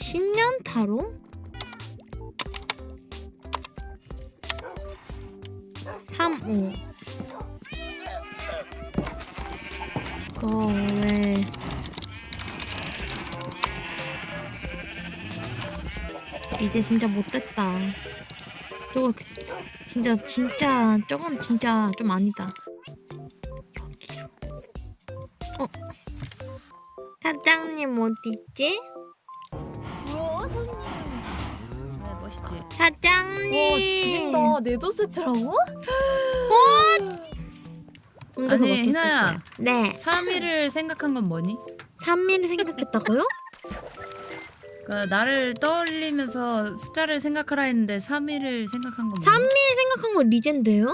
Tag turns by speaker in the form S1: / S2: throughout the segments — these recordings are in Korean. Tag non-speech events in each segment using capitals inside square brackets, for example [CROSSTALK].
S1: 신년 타로? 3, 5. 너 왜? 이제 진짜 못됐다. 저거 그- 진짜 진짜 저건 진짜 좀 아니다. 여기로. 어? 사장님 어디 있지? 사장님.
S2: 와 죽인다 네도 세트라고?
S1: 좀더
S3: 아니, 희나야.
S1: 거야. 네.
S3: 3일을 생각한 건 뭐니?
S1: 3일을 생각했다고요?
S3: 그러니까 나를 떠올리면서 숫자를 생각하라 했는데 3일을 생각한 건 뭐니?
S1: 3일 생각한 건 리젠데요?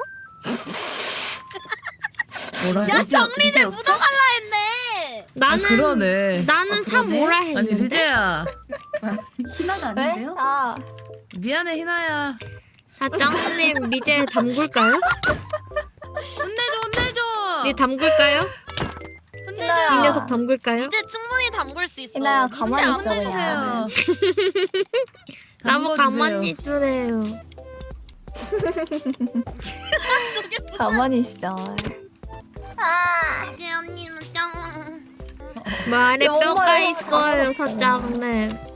S3: 뭐라
S2: 야 정리를 묻어갈라 했네
S1: 나는
S3: 아, 그러네.
S1: 나는 3 오라
S3: 아니
S1: 했는데.
S3: 리제야
S4: 희나가
S2: 네?
S4: 아닌데요?
S2: 아
S3: 미안해 희나야
S1: 사장님 리제 담글까요?
S3: 혼내줘 혼내줘
S1: 리 담글까요?
S3: 혼내줘
S1: 이 녀석 담글까요?
S5: 이제 충분히 담글 수 있어.
S2: 희나야,
S5: 이제
S2: 가만히
S5: 안
S2: 있어,
S5: 혼내주세요. [LAUGHS]
S3: 담궈주세요.
S1: 가만히 있으래요. [LAUGHS]
S2: 가만히 있어
S5: 아, 이제 언니는 짱.
S1: 말에
S2: 야,
S1: 뼈가. 있어요 사장님.